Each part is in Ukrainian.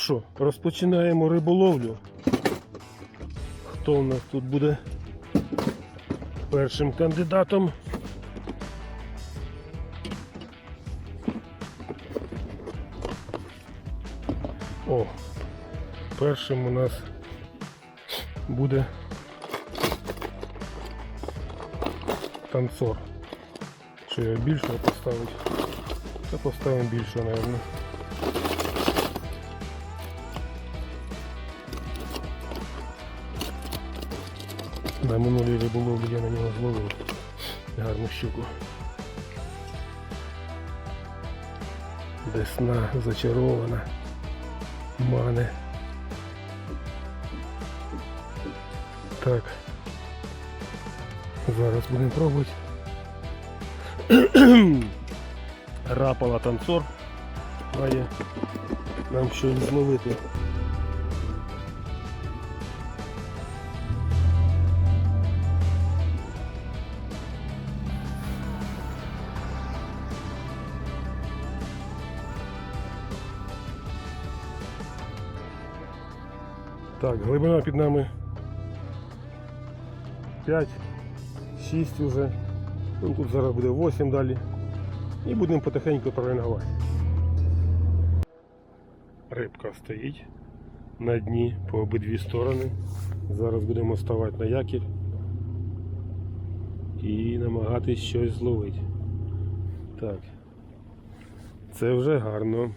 що, розпочинаємо риболовлю. Хто у нас тут буде першим кандидатом? О, першим у нас буде танцор. Що я більшого поставити? Та поставимо більшого, мабуть. На минулій риболовлі я на нього зловив гарну щуку. Десна зачарована. Мане. Так. Зараз будемо пробувати. Рапала танцор має нам щось зловити. Так, глибина під нами 5, 6 уже. Ну, тут зараз буде 8 далі. І будемо потихеньку прорингувати. Рибка стоїть на дні по обидві сторони. Зараз будемо ставати на якір і намагатись щось зловити. Так. Це вже гарно.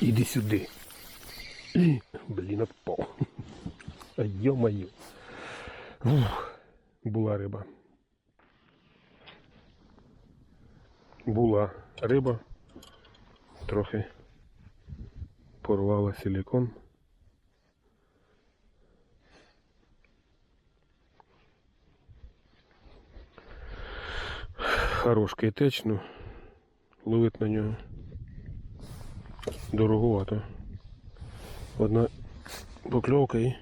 Іди сюди. Блін, отпав. А йо-моє. Була риба. Була риба. Трохи порвала силикон. Хороший теч, ну ловить на нього дороговато. Одна покльовка і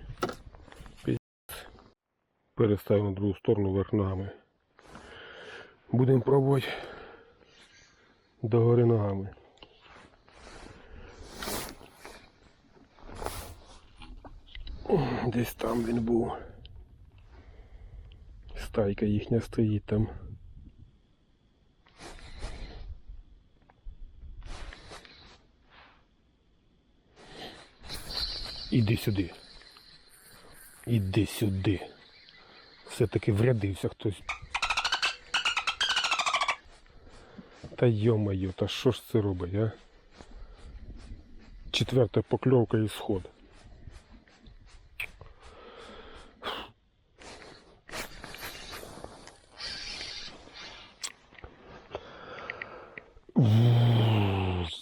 переставив на другу сторону вверх ногами. Будемо пробувати догори ногами. Десь там він був. Стайка їхня стоїть там. Іди сюди. Іди сюди. Все-таки врядився хтось. Та йо-моє, та що ж це робить, а? Четверта покльовка і сход.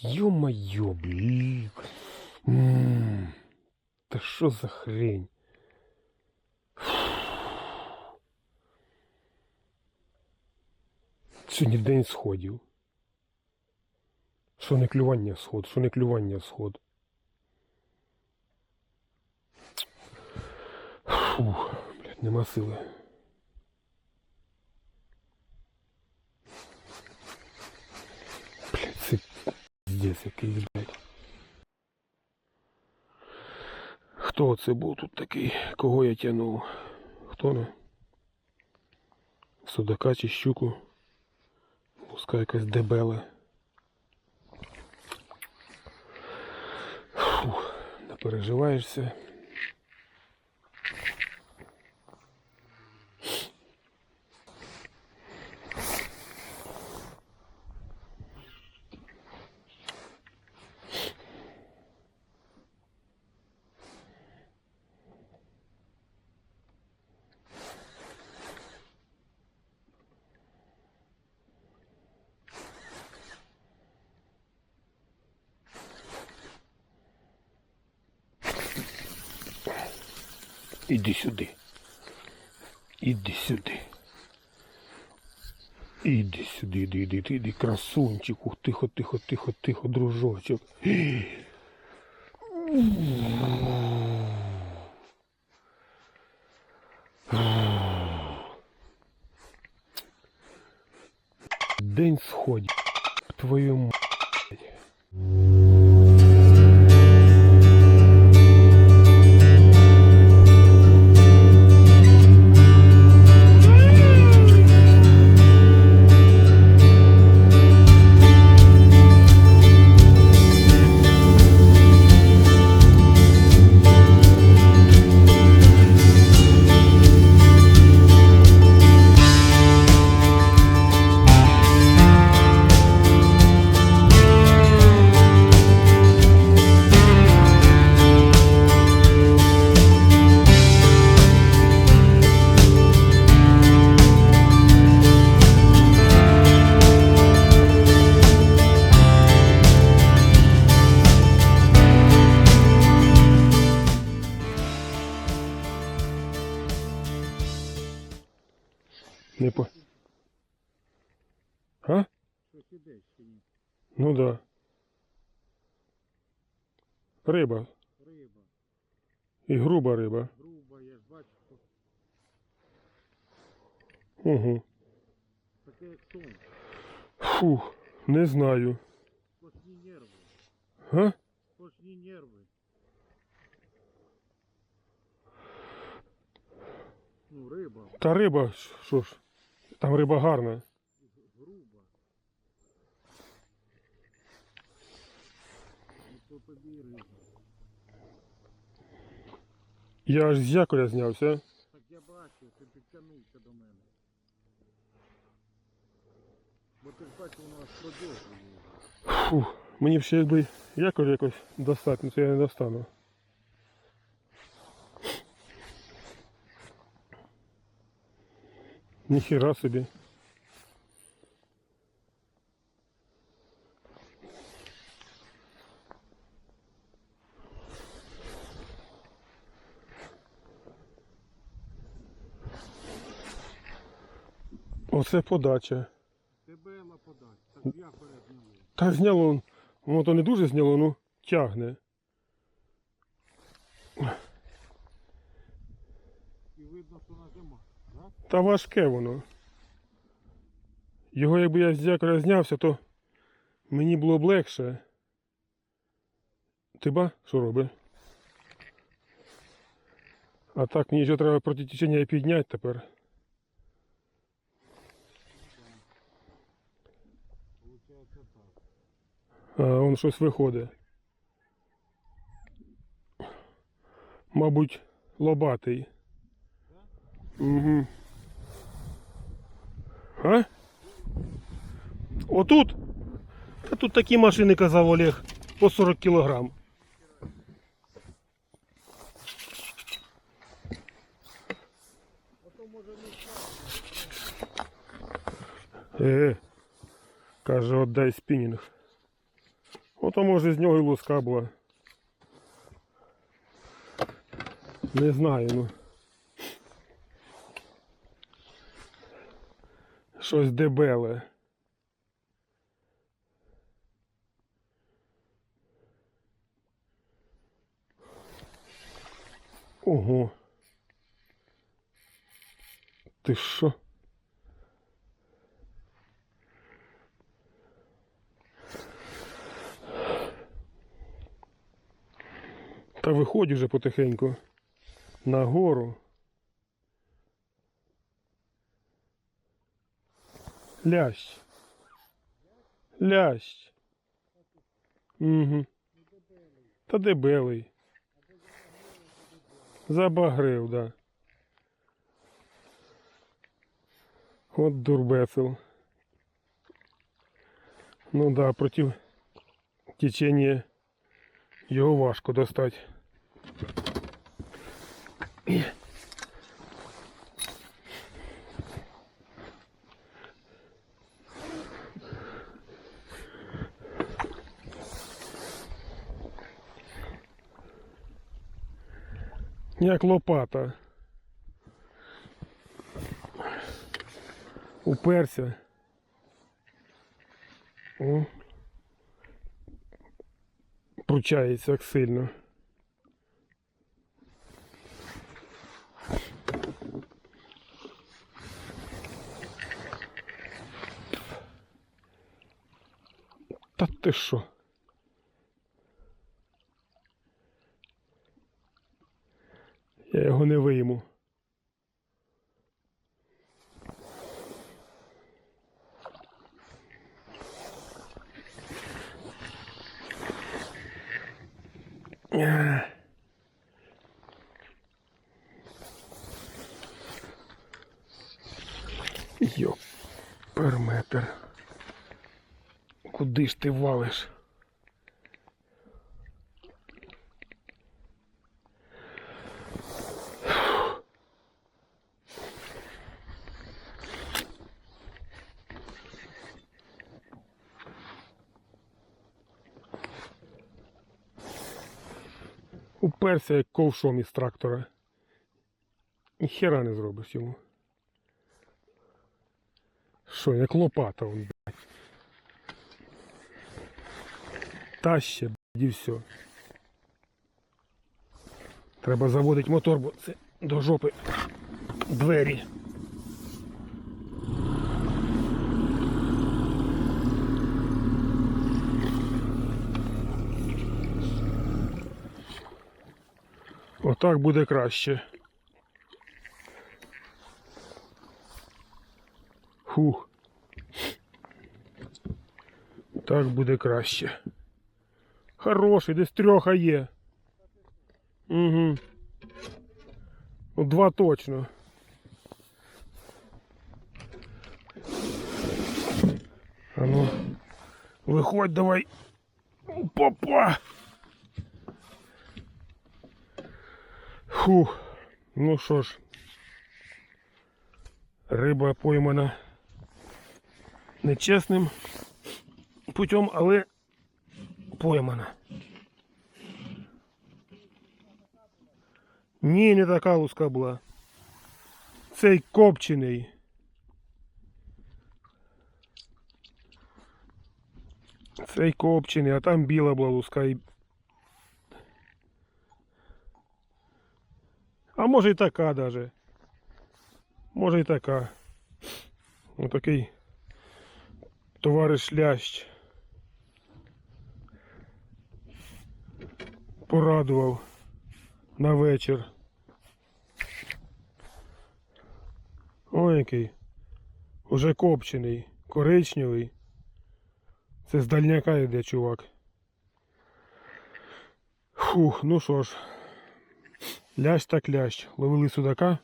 Ё-моё, блин. Що за хрень? Сьогодні день сходів. Що не клювання сход, що не клювання сход. Фух, блядь, нема сили. Блядь, це пиздец якийсь, блядь. Хто це був тут такий? Кого я тянув? Хто не? Судака чи щуку? Пускай якась дебела. Фух, не переживаєшся. Іди сюди. Іди сюди. Іди сюди, іди, іди, іди, іди, красунчик. Ух, тихо, тихо, тихо, тихо, дружочок. День сходів. Твою м... Не по... А? Ну да. Риба. Риба, І груба риба. груба, я ж бачу, Угу. таке як сон. Фух, не знаю. Сплошні нерви. А? Сплошні нерви. Ну, риба, Та риба, що ж, там риба гарна. груба. Я аж з якоря знявся. Так я бачив, ти підтягнувся до мене. Бо ти ж бачив, у нас продовжує. Фух, мені б ще якби якорь якось достати, ну це я не достану. Ніхіра собі. Оце подача. Тебе лаподай, так я перезняло. Та зняло, воно то не дуже зняло, ну тягне. І видно, що нажима. Да? Та важке воно. Його якби я з якоря знявся, то мені було б легше. Ти ба, що робить? А так мені ще треба проти течення підняти тепер. А он щось виходить. Мабуть, лобатий. Угу. А? Отут? Та тут такі машини, казав Олег, по 40 кілограм. Е, каже, отдай спінінг. Ото може з нього і луска була. Не знаю, ну. Щось дебеле. Ого. Ти що? Та виходь уже потихеньку на гору. Лящ. Лящ. Угу. Та дебелий. Забагрив, да. От дурбецел. Ну да, против течения його важко достати. Як лопата. Уперся. О. Пручається як сильно. Та ти що? Його не вийму. Йоп, перметр. Куди ж ти валиш? Уперся як ковшом із трактора. Ніхера не зробиш йому. Що, як лопата он, блядь. Та ще, блядь, і все. Треба заводити мотор, бо це до жопи двері. Отак буде краще. Фух. Так буде краще. Хороший, десь трьоха є. Угу. Ну, два точно. А ну, виходь давай. Папа. Фух. Ну що ж. Риба поймана нечесним путем, але поймана. Ні, не така луска була. Цей копчений. Цей копчений, а там біла була луска і. А може і така даже. Може і така. Отакий товариш лящ. Порадував на вечір. Ой, який. Уже копчений, коричневий. Це з дальняка йде, чувак. Фух, ну що ж. Лящ так лящ. Ловили судака.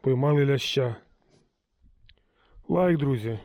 Поймали ляща. Лайк, друзі.